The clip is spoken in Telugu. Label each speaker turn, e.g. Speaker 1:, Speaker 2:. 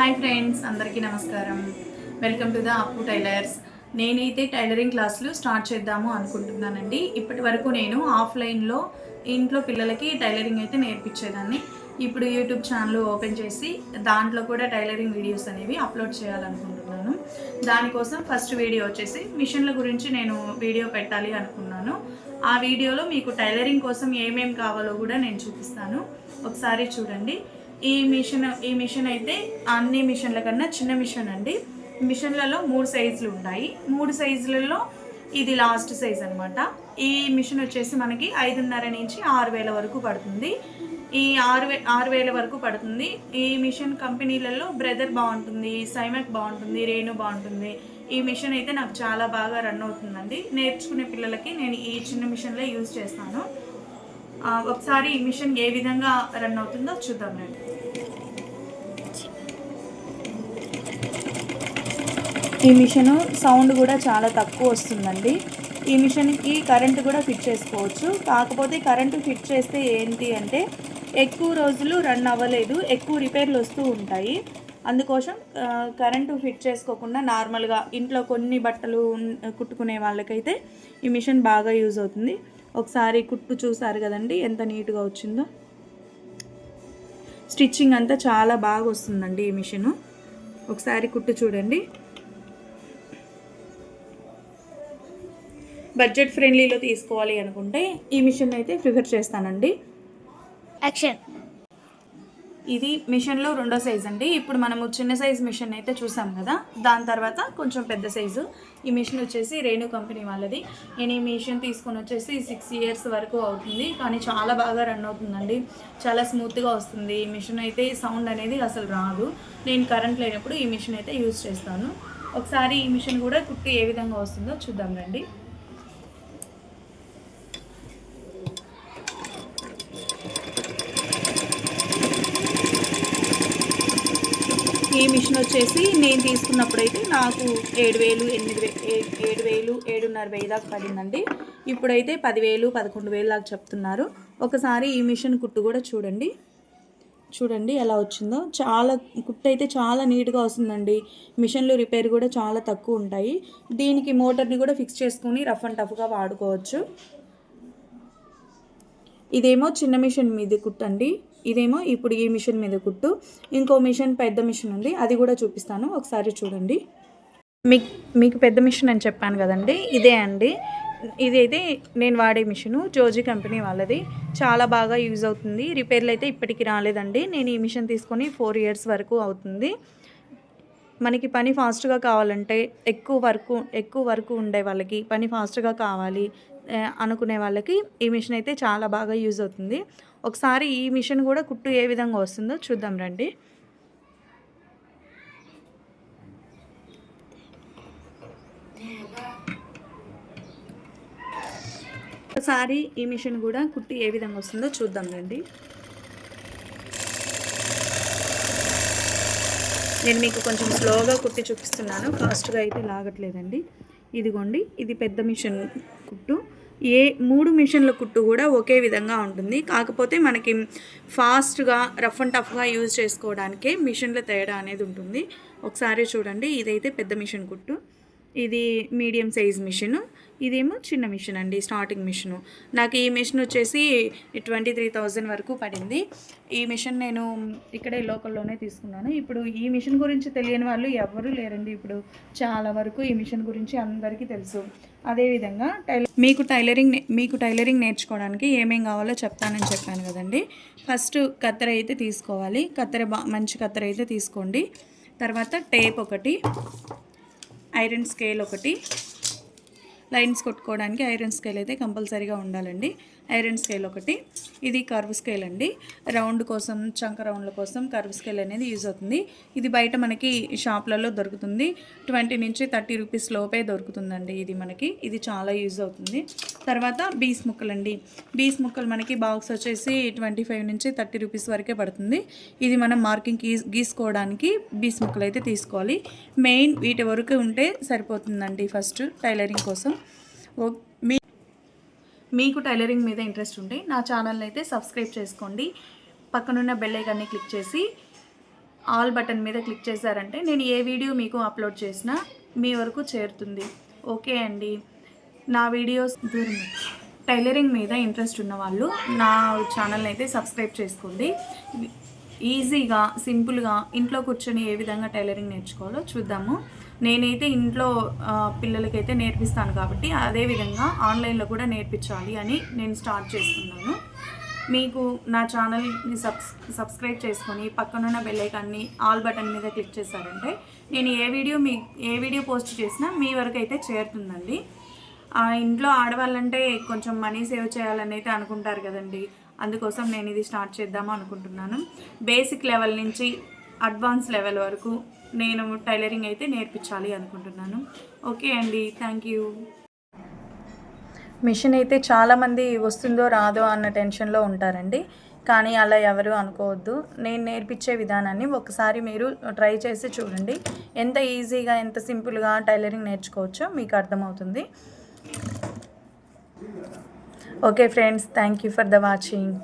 Speaker 1: హాయ్ ఫ్రెండ్స్ అందరికీ నమస్కారం. Welcome to the Appu tailors. నేనైతే టైలరింగ్ క్లాసులు స్టార్ట్ చేద్దాము అనుకుంటున్నానండి. ఇప్పటి వరకు నేను ఆఫ్లైన్లో ఇంట్లో పిల్లలకి టైలరింగ్ అయితే నేర్పించేదాన్ని. ఇప్పుడు యూట్యూబ్ ఛానల్ ఓపెన్ చేసి దాంట్లో కూడా టైలరింగ్ వీడియోస్ అనేవి అప్లోడ్ చేయాలనుకుంటున్నాను. దానికోసం ఫస్ట్ వీడియో వచ్చేసి మిషన్ల గురించి నేను వీడియో పెట్టాలి అనుకున్నాను. ఆ వీడియోలో మీకు టైలరింగ్ కోసం ఏమేమి కావాలో కూడా నేను చూపిస్తాను. ఒకసారి చూడండి. ఈ మిషన్ ఈ మిషన్ అయితే అన్ని మిషన్ల కన్నా చిన్న మిషన్ అండి. మిషన్లలో మూడు సైజులు ఉంటాయి. మూడు సైజులలో ఇది లాస్ట్ సైజ్ అనమాట ఈ మిషన్ వచ్చేసి మనకి ఐదున్నర నుంచి ఆరు వేల వరకు పడుతుంది. ఈ ఆరు వే ఆరు వేల వరకు పడుతుంది. ఈ మిషన్ కంపెనీలలో బ్రదర్ బాగుంటుంది సైమక్ బాగుంటుంది రేణు బాగుంటుంది. ఈ మిషన్ అయితే నాకు చాలా బాగా రన్ అవుతుందండి. నేర్చుకునే పిల్లలకి నేను ఈ చిన్న మిషన్లో యూజ్ చేస్తాను. ఒకసారి ఈ మిషన్ ఏ విధంగా రన్ అవుతుందో చూద్దాం రండి. ఈ మిషన్ సౌండ్ కూడా చాలా తక్కువ వస్తుందండి. ఈ మిషన్కి కరెంటు కూడా ఫిట్ చేసుకోవచ్చు. కాకపోతే కరెంటు ఫిట్ చేస్తే ఏంటి అంటే ఎక్కువ రోజులు రన్ అవ్వలేదు ఎక్కువ రిపేర్లు వస్తూ ఉంటాయి. అందుకోసం కరెంటు ఫిట్ చేసుకోకుండా నార్మల్గా ఇంట్లో కొన్ని బట్టలు కుట్టుకునే వాళ్ళకైతే ఈ మిషన్ బాగా యూజ్ అవుతుంది. ఒకసారి కుట్టు చూసారు కదండి ఎంత నీట్గా వచ్చిందో. స్టిచ్చింగ్ అంతా చాలా బాగా వస్తుందండి ఈ మిషను. ఒకసారి కుట్టు చూడండి. బడ్జెట్ ఫ్రెండ్లీలో తీసుకోవాలి అనుకుంటే ఈ మిషన్ అయితే ప్రిఫర్ చేస్తానండి.
Speaker 2: యాక్షన్.
Speaker 1: ఇది మిషన్లో రెండో సైజ్ అండి. ఇప్పుడు మనము చిన్న సైజ్ మిషన్ అయితే చూసాం కదా. దాని తర్వాత కొంచెం పెద్ద సైజు ఈ మిషన్ వచ్చేసి రేణు కంపెనీ వాళ్ళది. నేను ఈ మిషన్ తీసుకొని వచ్చేసి సిక్స్ ఇయర్స్ వరకు అవుతుంది. కానీ చాలా బాగా రన్ అవుతుందండి. చాలా స్మూత్గా వస్తుంది. ఈ మిషన్ అయితే సౌండ్ అనేది అసలు రాదు. నేను కరెంట్ లేనప్పుడు ఈ మిషన్ అయితే యూజ్ చేస్తాను. ఒకసారి ఈ మిషన్ కూడా కుట్టి ఏ విధంగా వస్తుందో చూద్దాం రండి. ఈ మిషన్ వచ్చేసి నేను తీసుకున్నప్పుడైతే నాకు ఏడు వేలు ఎనిమిది వే ఏ- ఏడు వేలు ఏడున్నర వెయ్యి దాకా పడిందండి. ఇప్పుడైతే పదివేలు పదకొండు వేలు దాకా చెప్తున్నారు. ఒకసారి ఈ మిషన్ కుట్టు కూడా చూడండి. చూడండి ఎలా వచ్చిందో. చాలా కుట్టు అయితే చాలా నీట్గా వస్తుందండి. మిషన్లు రిపేర్ కూడా చాలా తక్కువ ఉంటాయి. దీనికి మోటార్ని కూడా ఫిక్స్ చేసుకుని రఫ్ అండ్ టఫ్గా వాడుకోవచ్చు. ఇదేమో చిన్న మిషన్ మీది కుట్టండి. ఇదేమో ఇప్పుడు ఈ మిషన్ మీద కుట్టు. ఇంకో మిషన్ పెద్ద మిషన్ ఉంది. అది కూడా చూపిస్తాను. ఒకసారి చూడండి. మీకు మీకు పెద్ద మిషన్ అని చెప్పాను కదండి. ఇదే అండి. ఇదైతే నేను వాడే మిషను. జోజీ కంపెనీ వాళ్ళది. చాలా బాగా యూజ్ అవుతుంది. రిపేర్లు అయితే ఇప్పటికి రాలేదండి. నేను ఈ మిషన్ తీసుకొని ఫోర్ ఇయర్స్ వరకు అవుతుంది. మనకి పని ఫాస్ట్గా కావాలంటే ఎక్కువ వర్క్ ఎక్కువ వర్క్ ఉండే వాళ్ళకి పని ఫాస్ట్గా కావాలి. అనుకునే వాళ్ళకి ఈ మిషన్ అయితే చాలా బాగా యూజ్ అవుతుంది. ఒకసారి ఈ మిషన్ కూడా కుట్టు ఏ విధంగా వస్తుందో చూద్దాం రండి. ఒకసారి ఈ మిషన్ కూడా కుట్టి ఏ విధంగా వస్తుందో చూద్దాం రండి. నేను మీకు కొంచెం స్లోగా కుట్టి చూపిస్తున్నాను. ఫాస్ట్గా అయితే లాగట్లేదండి. ఇదిగోండి ఇది పెద్ద మిషన్ కుట్టు. ఏ మూడు మిషన్ల కుట్టు కూడా ఒకే విధంగా ఉంటుంది. కాకపోతే మనకి ఫాస్ట్గా రఫ్ అండ్ టఫ్గా యూజ్ చేసుకోవడానికే మిషన్ల తేడా అనేది ఉంటుంది. ఒకసారి చూడండి ఇదైతే పెద్ద మిషన్ కుట్టు. ఇది మీడియం సైజ్ మిషను. ఇదేమో చిన్న మిషన్ అండి స్టార్టింగ్ మిషను. నాకు ఈ మిషన్ వచ్చేసి ట్వంటీ త్రీ థౌజండ్ వరకు పడింది. ఈ మిషన్ నేను ఇక్కడే లోకల్లోనే తీసుకున్నాను. ఇప్పుడు ఈ మిషన్ గురించి తెలియని వాళ్ళు ఎవరు లేరండి ఇప్పుడు. చాలా వరకు ఈ మిషన్ గురించి అందరికీ తెలుసు. అదేవిధంగా టైల మీకు టైలరింగ్ మీకు టైలరింగ్ నేర్చుకోవడానికి ఏమేం కావాలో చెప్తానని చెప్పాను కదండి. ఫస్ట్ కత్తెర అయితే తీసుకోవాలి. కత్తెర బా మంచి కత్తెర అయితే తీసుకోండి. తర్వాత టేప్ ఒకటి ఐరన్ స్కేల్ ఒకటి లైన్స్ కొట్టుకోవడానికి ఐరన్ స్కేల్ అయితే కంపల్సరీగా ఉండాలండి. ఐరన్ స్కేల్ ఒకటి. ఇది కర్వ్ స్కేల్ అండి. రౌండ్ కోసం చంక రౌండ్ల కోసం కర్వ్ స్కేల్ అనేది యూజ్ అవుతుంది. ఇది బయట మనకి షాప్లలో దొరుకుతుంది. ట్వంటీ నుంచి థర్టీ రూపీస్ లోపే దొరుకుతుందండి ఇది మనకి. ఇది చాలా యూజ్ అవుతుంది. తర్వాత బీస్ ముక్కలండి బీస్ ముక్కలు మనకి బాక్స్ వచ్చేసి ట్వంటీ ఫైవ్ నుంచి థర్టీ రూపీస్ వరకే పడుతుంది. ఇది మనం మార్కింగ్ గీసుకోవడానికి బీస్ ముక్కలు అయితే తీసుకోవాలి. మెయిన్ వీటి వరకు ఉంటే సరిపోతుందండి ఫస్ట్ టైలరింగ్ కోసం. ఓ మీ మీకు టైలరింగ్ మీద ఇంట్రెస్ట్ ఉంటే నా ఛానల్ని అయితే సబ్స్క్రైబ్ చేసుకోండి. పక్కనున్న బెల్ ఐకాన్ని క్లిక్ చేసి ఆల్ బటన్ మీద క్లిక్ చేశారంటే నేను ఏ వీడియో మీకు అప్లోడ్ చేసినా మీ వరకు చేరుతుంది. ఓకే అండి. నా వీడియోస్ దూరం. టైలరింగ్ మీద ఇంట్రెస్ట్ ఉన్న వాళ్ళు నా ఛానల్ని అయితే సబ్స్క్రైబ్ చేసుకోండి. ఈజీగా సింపుల్గా ఇంట్లో కూర్చొని ఏ విధంగా టైలరింగ్ నేర్చుకోవాలో చూద్దాము. నేనైతే ఇంట్లో పిల్లలకైతే నేర్పిస్తాను కాబట్టి అదే విధంగా ఆన్లైన్లో కూడా నేర్పించాలి అని నేను స్టార్ట్ చేస్తున్నాను. మీకు నా ఛానల్ని సబ్స్ సబ్స్క్రైబ్ చేసుకొని పక్కనున్న బెల్లైకాన్ని ఆల్ బటన్ మీద క్లిక్ చేశారంటే నేను ఏ వీడియో మీ ఏ వీడియో పోస్ట్ చేసినా మీ వరకు అయితే చేరుతుందండి. ఇంట్లో ఆడవాళ్ళంటే కొంచెం మనీ సేవ్ చేయాలని అయితే అనుకుంటారు కదండి. అందుకోసం నేను ఇది స్టార్ట్ చేద్దాము అనుకుంటున్నాను. బేసిక్ లెవెల్ నుంచి అడ్వాన్స్ లెవెల్ వరకు నేను టైలరింగ్ అయితే నేర్పించాలి అనుకుంటున్నాను. ఓకే అండి థ్యాంక్ యూ. మిషన్ అయితే చాలామంది వస్తుందో రాదో అన్న టెన్షన్లో ఉంటారండి. కానీ అలా ఎవరు అనుకోవద్దు. నేను నేర్పించే విధానాన్ని ఒకసారి మీరు ట్రై చేసి చూడండి. ఎంత ఈజీగా ఎంత సింపుల్గా టైలరింగ్ నేర్చుకోవచ్చో మీకు అర్థమవుతుంది. Okay friends thank you for the watching.